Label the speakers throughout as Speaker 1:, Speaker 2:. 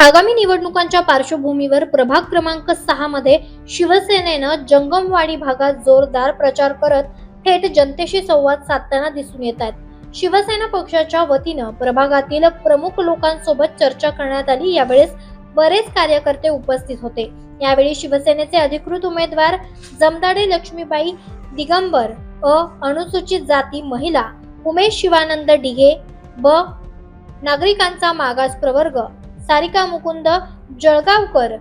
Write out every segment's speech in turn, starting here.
Speaker 1: आगामी निवडणुकांच्या पार्श्वभूमीवर प्रभाग क्रमांक सहा मध्ये शिवसेनेनं जंगमवाडी भागात जोरदार प्रचार करत थेट जनतेशी संवाद साधताना दिसून येत आहेत. शिवसेना पक्षाच्या वतीनं प्रभागातील प्रमुख लोकांसोबत चर्चा करण्यात आली. यावेळेस बरेच कार्यकर्ते उपस्थित होते. यावेळी शिवसेनेचे अधिकृत उमेदवार जमदाडे लक्ष्मीबाई दिगंबर अ. अनुसूचित जाती महिला उमेश शिवानंद डिगे ब. नागरिकांचा मागास प्रवर्ग सारिका मुकुंद जळगावकर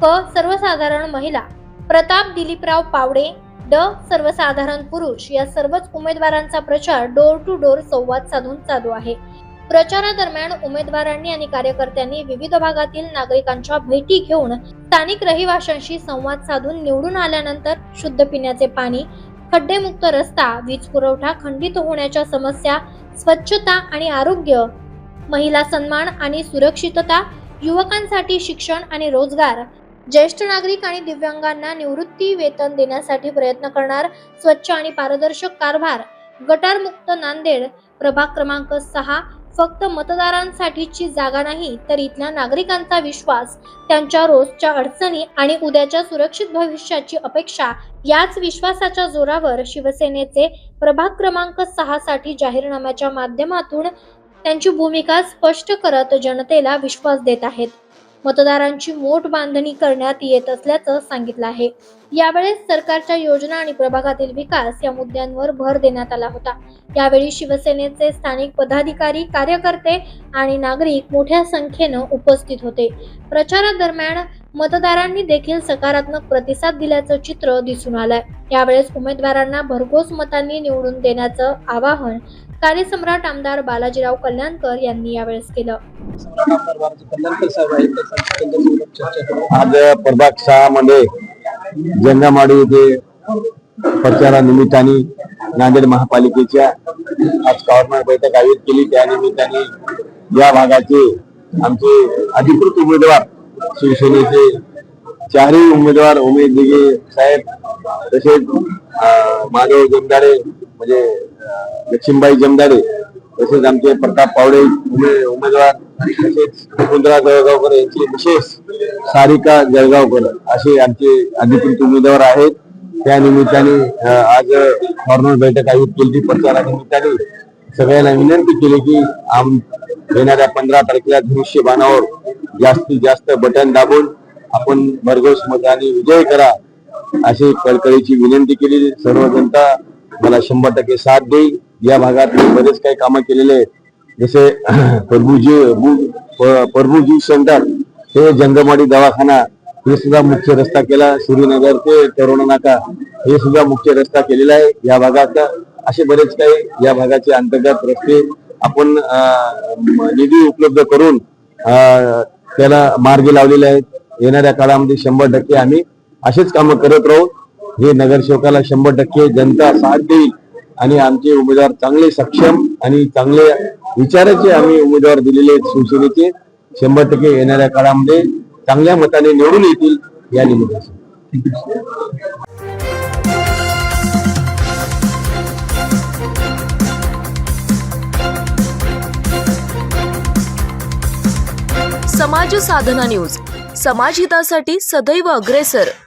Speaker 1: क. सर्वसाधारण महिला प्रताप दिलीपराव पावडे ड. सर्वसाधारण पुरुष या सर्वच उमेदवारांचा प्रचार डोर टू डोर संवाद साधून चालू आहे. प्रचारादरम्यान उमेदवारांनी आणि कार्यकर्त्यांनी विविध भागातील नागरिकांच्या भेटी घेऊन स्थानिक रहिवाशांशी संवाद साधून निवडून आल्यानंतर शुद्ध पिण्याचे पाणी खड्डेमुक्त रस्ता वीज पुरवठा खंडित होण्याच्या समस्या स्वच्छता आणि आरोग्य महिला सन्मान आणि सुरक्षितता युवकांसाठी शिक्षण आणि रोजगार. ज्येष्ठ नागरिक आणि दिव्यांगांना निवृत्ती वेतन देण्यासाठी प्रयत्न करणार स्वच्छ आणि पारदर्शक कारभार. गटारमुक्त नांदेड प्रभाग क्रमांक सहा फक्त मतदारांसाठीची जागा नाही तर इथल्या नागरिकांचा विश्वास त्यांच्या रोजच्या अडचणी आणि उद्याच्या सुरक्षित भविष्याची अपेक्षा याच विश्वासाच्या जोरावर शिवसेनेचे प्रभाग क्रमांक सहा साठी जाहीरनाम्याच्या माध्यमातून त्यांची भूमिका स्पष्ट करत जनतेला विश्वास देत आहेत. मतदारांची मोठ बांधणी करण्यात येत असल्याचं सांगितलं आहे. यावेळेस सरकारच्या योजना आणि प्रभागातील विकास या मुद्द्यांवर भर देण्यात आला होता. यावेळी शिवसेनेचे स्थानिक पदाधिकारी कार्यकर्ते आणि नागरिक मोठ्या संख्येनं उपस्थित होते. प्रचारादरम्यान मतदारांनी देखील सकारात्मक प्रतिसाद दिल्याचं चित्र दिसून आलंय. यावेळेस उमेदवारांना भरघोस मतांनी निवडून देण्याचं आवाहन कार्यसम्राट आमदार बालाजीराव कल्याणकर यांनी यावेळेस केलं.
Speaker 2: आज प्रभाग सहा मध्ये जंगामाडी येथे प्रचारानिमित्ताने नांदेड महापालिकेच्या आज गव्हर्नर बैठक आयोजित केली. त्या निमित्ताने या भागाचे आमचे अधिकृत उमेदवार शिवसेनेचे चारही उमेदवार उमेश दिघे साहेब तसेच माधव जमदाडे म्हणजे लक्ष्मीबाई जमदाडे तसेच आमचे प्रताप पावडे उमेदवार तसेच मुकुंदरा जळगावकर यांचे विशेष सारिका जळगावकर असे आमचे अधिकृत उमेदवार आहेत. त्या निमित्ताने आज फॉर्मल बैठक आयोजित केली. प्रचारानिमित्ताने सगळ्यांना विनंती केली की आम येणाऱ्या पंधरा तारखेला धनुष्यबाणावर जास्तीत जास्त बटन दाबून आपण भरघोस मताने विजय करा अशी कळकळीची विनंती केली. सर्व जनता मला शंभर टक्के साथ देईल. या भागात मी बरेच काही कामं केलेले आहेत. जसे प्रभूजी प्रभूजी सेंटर हे जंगमाडी दवाखाना हे सुद्धा मुख्य रस्ता केला. श्रीनगर ते तरुण नाका हे सुद्धा मुख्य रस्ता केलेला आहे. या भागात असे बरेच काही या भागाचे अंतर्गत रस्ते आपण निधी उपलब्ध करून त्याला मार्गी लावलेले आहेत. येणाऱ्या काळामध्ये शंभर टक्के आम्ही असेच कामं करत राहू. हे नगरसेवकाला शंभर टक्के जनता साथ देईल आणि आमचे उमेदवार चांगले सक्षम आणि चांगले विचाराचे आम्ही उमेदवार दिलेले आहेत शिवसेनेचे. शंभर टक्के येणाऱ्या काळामध्ये चांगल्या मताने निवडून येतील या निमित्ताने.
Speaker 3: समाज साधना न्यूज. समाजहितासाठी सदैव अग्रेसर.